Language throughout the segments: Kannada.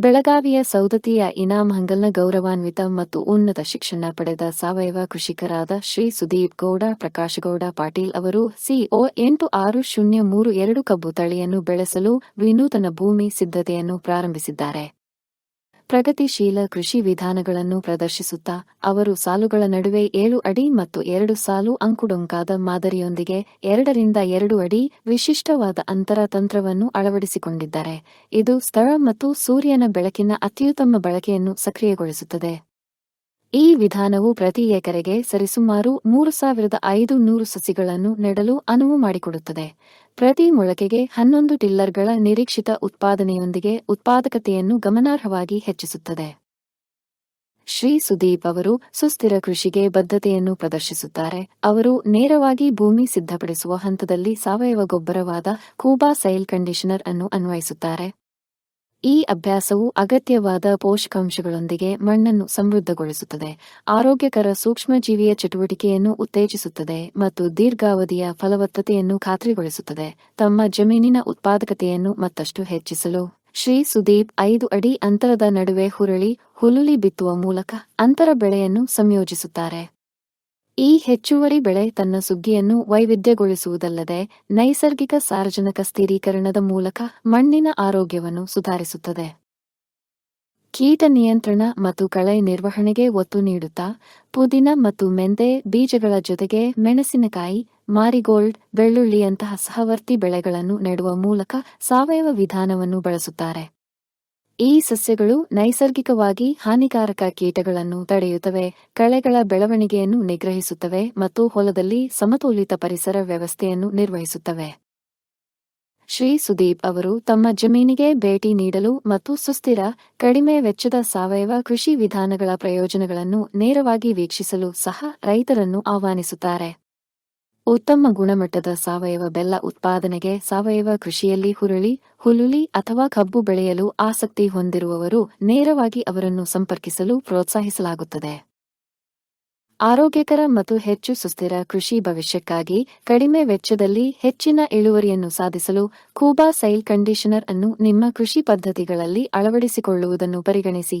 ಬೆಳಗಾವಿಯ ಸೌದತಿಯ ಇನಾಮ್ ಹಂಗಲ್ನ ಗೌರವಾನ್ವಿತ ಮತ್ತು ಉನ್ನತ ಶಿಕ್ಷಣ ಪಡೆದ ಸಾವಯವ ಕೃಷಿಕರಾದ ಶ್ರೀ ಸುದೀಪ್ ಗೌಡ ಪ್ರಕಾಶಗೌಡ ಪಾಟೀಲ್ ಅವರು ಸಿಒ ಎಂಟು ಆರು ಶೂನ್ಯ ಮೂರು ಎರಡು ಕಬ್ಬು ತಳಿಯನ್ನು ಬೆಳೆಸಲು ವಿನೂತನ ಭೂಮಿ ಸಿದ್ಧತೆಯನ್ನು ಪ್ರಾರಂಭಿಸಿದ್ದಾರೆ. ಪ್ರಗತಿಶೀಲ ಕೃಷಿ ವಿಧಾನಗಳನ್ನು ಪ್ರದರ್ಶಿಸುತ್ತಾ ಅವರು ಸಾಲುಗಳ ನಡುವೆ ಏಳು ಅಡಿ ಮತ್ತು ಎರಡು ಸಾಲು ಅಂಕುಡೊಂಕಾದ ಮಾದರಿಯೊಂದಿಗೆ ಎರಡರಿಂದ ಎರಡು ಅಡಿ ವಿಶಿಷ್ಟವಾದ ಅಂತರ ತಂತ್ರವನ್ನು ಅಳವಡಿಸಿಕೊಂಡಿದ್ದಾರೆ. ಇದು ಸ್ಥಳ ಮತ್ತು ಸೂರ್ಯನ ಬೆಳಕಿನ ಅತ್ಯುತ್ತಮ ಬಳಕೆಯನ್ನು ಸಕ್ರಿಯಗೊಳಿಸುತ್ತದೆ. ಈ ವಿಧಾನವು ಪ್ರತಿ ಎಕರೆಗೆ ಸರಿಸುಮಾರು ಮೂರು ಸಾವಿರದ ಐದು ನೂರು ಸಸಿಗಳನ್ನು ನೆಡಲು ಅನುವು ಮಾಡಿಕೊಡುತ್ತದೆ. ಪ್ರತಿ ಮೊಳಕೆಗೆ ಹನ್ನೊಂದು ಟಿಲ್ಲರ್ಗಳ ನಿರೀಕ್ಷಿತ ಉತ್ಪಾದನೆಯೊಂದಿಗೆ ಉತ್ಪಾದಕತೆಯನ್ನು ಗಮನಾರ್ಹವಾಗಿ ಹೆಚ್ಚಿಸುತ್ತದೆ. ಶ್ರೀ ಸುದೀಪ್ ಅವರು ಸುಸ್ಥಿರ ಕೃಷಿಗೆ ಬದ್ಧತೆಯನ್ನು ಪ್ರದರ್ಶಿಸುತ್ತಾರೆ. ಅವರು ನೇರವಾಗಿ ಭೂಮಿ ಸಿದ್ಧಪಡಿಸುವ ಹಂತದಲ್ಲಿ ಸಾವಯವ ಗೊಬ್ಬರವಾದ ಕೂಬಾ ಸೈಲ್ ಕಂಡೀಷನರ್ ಅನ್ನು ಅನ್ವಯಿಸುತ್ತಾರೆ. ಈ ಅಭ್ಯಾಸವು ಅಗತ್ಯವಾದ ಪೋಷಕಾಂಶಗಳೊಂದಿಗೆ ಮಣ್ಣನ್ನು ಸಮೃದ್ಧಗೊಳಿಸುತ್ತದೆ. ಆರೋಗ್ಯಕರ ಸೂಕ್ಷ್ಮಜೀವಿಯ ಚಟುವಟಿಕೆಯನ್ನು ಉತ್ತೇಜಿಸುತ್ತದೆ ಮತ್ತು ದೀರ್ಘಾವಧಿಯ ಫಲವತ್ತತೆಯನ್ನು ಖಾತ್ರಿಗೊಳಿಸುತ್ತದೆ. ತಮ್ಮ ಜಮೀನಿನ ಉತ್ಪಾದಕತೆಯನ್ನು ಮತ್ತಷ್ಟು ಹೆಚ್ಚಿಸಲು. ಶ್ರೀ ಸುದೀಪ್ ಐದು ಅಡಿ ಅಂತರದ ನಡುವೆ ಹುರಳಿ ಹುಲುಲಿ ಬಿತ್ತುವ ಮೂಲಕ ಅಂತರ ಬೆಳೆಯನ್ನು ಸಂಯೋಜಿಸುತ್ತಾರೆ. ಈ ಹೆಚ್ಚುವರಿ ಬೆಳೆ ತನ್ನ ಸುಗ್ಗಿಯನ್ನು ವೈವಿಧ್ಯಗೊಳಿಸುವುದಲ್ಲದೆ ನೈಸರ್ಗಿಕ ಸಾರಜನಕ ಸ್ಥಿರೀಕರಣದ ಮೂಲಕ ಮಣ್ಣಿನ ಆರೋಗ್ಯವನ್ನು ಸುಧಾರಿಸುತ್ತದೆ. ಕೀಟ ನಿಯಂತ್ರಣ ಮತ್ತು ಕಳೆ ನಿರ್ವಹಣೆಗೆ ಒತ್ತು ನೀಡುತ್ತಾ, ಪುದೀನ ಮತ್ತು ಮೆಂತೆ ಬೀಜಗಳ ಜೊತೆಗೆ ಮೆಣಸಿನಕಾಯಿ, ಮಾರಿಗೋಲ್ಡ್, ಬೆಳ್ಳುಳ್ಳಿಯಂತಹ ಸಹವರ್ತಿ ಬೆಳೆಗಳನ್ನು ನೆಡುವ ಮೂಲಕ ಸಾವಯವ ವಿಧಾನವನ್ನು ಬಳಸುತ್ತಾರೆ. ಈ ಸಸ್ಯಗಳು ನೈಸರ್ಗಿಕವಾಗಿ ಹಾನಿಕಾರಕ ಕೀಟಗಳನ್ನು ತಡೆಯುತ್ತವೆ, ಕಳೆಗಳ ಬೆಳವಣಿಗೆಯನ್ನು ನಿಗ್ರಹಿಸುತ್ತವೆ ಮತ್ತು ಹೊಲದಲ್ಲಿ ಸಮತೋಲಿತ ಪರಿಸರ ವ್ಯವಸ್ಥೆಯನ್ನು ನಿರ್ವಹಿಸುತ್ತವೆ. ಶ್ರೀ ಸುದೀಪ್ ಅವರು ತಮ್ಮ ಜಮೀನಿಗೆ ಭೇಟಿ ನೀಡಲು ಮತ್ತು ಸುಸ್ಥಿರ, ಕಡಿಮೆ ವೆಚ್ಚದ ಸಾವಯವ ಕೃಷಿ ವಿಧಾನಗಳ ಪ್ರಯೋಜನಗಳನ್ನು ನೇರವಾಗಿ ವೀಕ್ಷಿಸಲು ಸಹ ರೈತರನ್ನು ಆಹ್ವಾನಿಸುತ್ತಾರೆ. ಉತ್ತಮ ಗುಣಮಟ್ಟದ ಸಾವಯವ ಬೆಲ್ಲ ಉತ್ಪಾದನೆಗೆ ಸಾವಯವ ಕೃಷಿಯಲ್ಲಿ ಹುರುಳಿ, ಹುಲುಳಿ ಅಥವಾ ಕಬ್ಬು ಬೆಳೆಯಲು ಆಸಕ್ತಿ ಹೊಂದಿರುವವರು ನೇರವಾಗಿ ಅವರನ್ನು ಸಂಪರ್ಕಿಸಲು ಪ್ರೋತ್ಸಾಹಿಸಲಾಗುತ್ತದೆ. ಆರೋಗ್ಯಕರ ಮತ್ತು ಹೆಚ್ಚು ಸುಸ್ಥಿರ ಕೃಷಿ ಭವಿಷ್ಯಕ್ಕಾಗಿ ಕಡಿಮೆ ವೆಚ್ಚದಲ್ಲಿ ಹೆಚ್ಚಿನ ಇಳುವರಿಯನ್ನು ಸಾಧಿಸಲು ಕೂಬಾ ಸೈಲ್ ಕಂಡೀಷನರ್ ಅನ್ನು ನಿಮ್ಮ ಕೃಷಿ ಪದ್ಧತಿಗಳಲ್ಲಿ ಅಳವಡಿಸಿಕೊಳ್ಳುವುದನ್ನು ಪರಿಗಣಿಸಿ.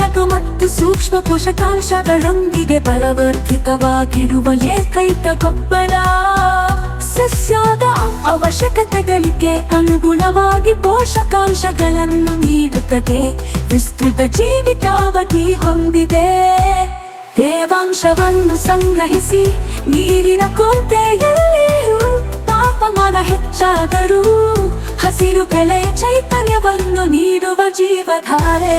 ಮಗು ಮತ್ತು ಸೂಕ್ಷ್ಮ ಪೋಷಕಾಂಶಗಳೊಂದಿಗೆ ಬಲವರ್ಧಿತವಾಗಿರುವ ಏಕೈಕ ಗೊಬ್ಬರ ಸಸ್ಯದ ಅವಶ್ಯಕತೆಗಳಿಗೆ ಅನುಗುಣವಾಗಿ ಪೋಷಕಾಂಶಗಳನ್ನು ನೀಡುತ್ತದೆ. ವಿಸ್ತೃತ ಜೀವಿತಾವಧಿ ಹೊಂದಿದೆ. ತೇವಾಂಶವನ್ನು ಸಂಗ್ರಹಿಸಿ ನೀರಿನ ಕೋಟೆಯಲ್ಲಿ ತಾಪಮಾನ ಹೆಚ್ಚಾದರೂ ಹಸಿರು ಬೆಳೆ ಚೈತನ್ಯವನ್ನು ನೀಡುವ ಜೀವಧಾರೆ.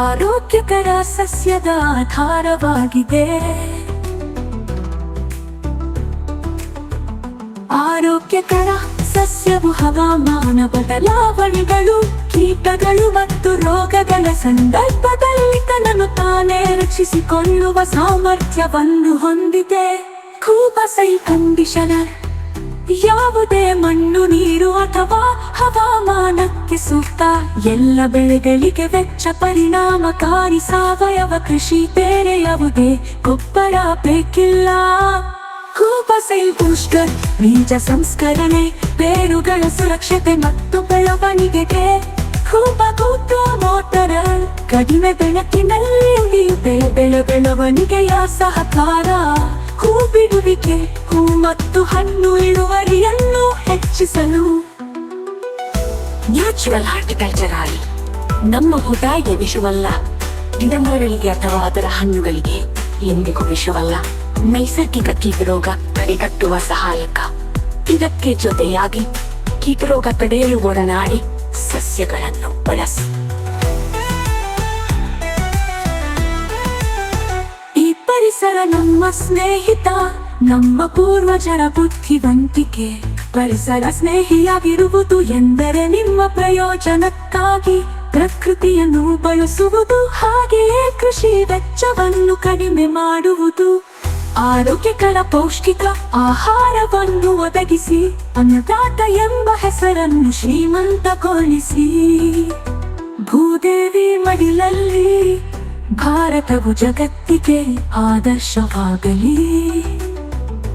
ಆರೋಗ್ಯಕರ ಸಸ್ಯದ ಆಧಾರವಾಗಿದೆ. ಆರೋಗ್ಯಕರ ಸಸ್ಯವು ಹವಾಮಾನ ಬದಲಾವಣೆಗಳು, ಕೀಟಗಳು ಮತ್ತು ರೋಗಗಳ ಸಂದರ್ಭದಲ್ಲಿ ತನ್ನನ್ನು ತಾನೇ ರಕ್ಷಿಸಿಕೊಳ್ಳುವ ಸಾಮರ್ಥ್ಯವನ್ನು ಹೊಂದಿದೆ. ಕೂಬಸೈ ಕಂಡೀಷನರ್ ಯಾವುದೇ ಮಣ್ಣು, ನೀರು ಅಥವಾ ಹವಾಮಾನಕ್ಕೆ ಸೂಕ್ತ ಎಲ್ಲ ಬೆಳೆಗಳಿಗೆ ವೆಚ್ಚ ಪರಿಣಾಮಕಾರಿ ಸಾವಯವ ಕೃಷಿ ಬೇರೆ ಯಾವುದೇ ಗೊಬ್ಬರ ಬೇಕಿಲ್ಲ. ಕೂಪಸೈಲ್ ಬೀಜ ಸಂಸ್ಕರಣೆ, ಬೇರುಗಳ ಸುರಕ್ಷತೆ ಮತ್ತು ಬೆಳವಣಿಗೆಗೆ ಕೂಪ ಕೂತ ಮೋಟರ. ಕಡಿಮೆ ಬೆಳಕಿನಲ್ಲಿ ಉಳಿಯುತ್ತೆ ಬೆಳೆ ಬೆಳವಣಿಗೆಯ ಸಹಕಾರ. ಹೂ ಬಿಡುವಿಕೆ, ಹೂ ಮತ್ತು ಹಣ್ಣು ಇಳುವರಿಯನ್ನು ಹೆಚ್ಚಿಸಲು ನ್ಯಾಚುರಲ್ ಹಾರ್ಟಿಕಲ್ಚರ್ ಆಗಿ ನಮ್ಮ ಹುದಾಯಿಗೆ ವಿಷವಲ್ಲ. ಗಿಡಮರಗಳಿಗೆ ಅಥವಾ ಅದರ ಹಣ್ಣುಗಳಿಗೆ ಎಂದಿಗೂ ವಿಷವಲ್ಲ. ನೈಸರ್ಗಿಕ ಕೀಟರೋಗ ತಡೆಗಟ್ಟುವ ಸಹಾಯಕ. ಇದಕ್ಕೆ ಜೊತೆಯಾಗಿ ಕೀಟರೋಗ ತಡೆಯಲು ಒಡನಾಡಿ ಸಸ್ಯಗಳನ್ನು ಬಳಸಿ. ಈ ಪರಿಸರ ನಮ್ಮ ಸ್ನೇಹಿತ, ನಮ್ಮ ಪೂರ್ವಜರ ಬುದ್ಧಿವಂತಿಕೆ. ಪರಿಸರ ಸ್ನೇಹಿಯಾಗಿರುವುದು ಎಂದರೆ ನಿಮ್ಮ ಪ್ರಯೋಜನಕ್ಕಾಗಿ. ಪ್ರಕೃತಿಯನ್ನು ಬಳಸುವುದು ಹಾಗೆಯೇ ಕೃಷಿ ವೆಚ್ಚವನ್ನು ಕಡಿಮೆ ಮಾಡುವುದು. ಆರೋಗ್ಯಕರ ಪೌಷ್ಟಿಕ ಆಹಾರವನ್ನು ಒದಗಿಸಿ ಅನ್ನದಾತ ಎಂಬ ಹೆಸರನ್ನು ಶ್ರೀಮಂತಗೊಳಿಸಿ. ಭೂದೇವಿ ಮಡಿಲಲ್ಲಿ, ಭಾರತವು ಜಗತ್ತಿಗೆ ಆದರ್ಶವಾಗಲಿ.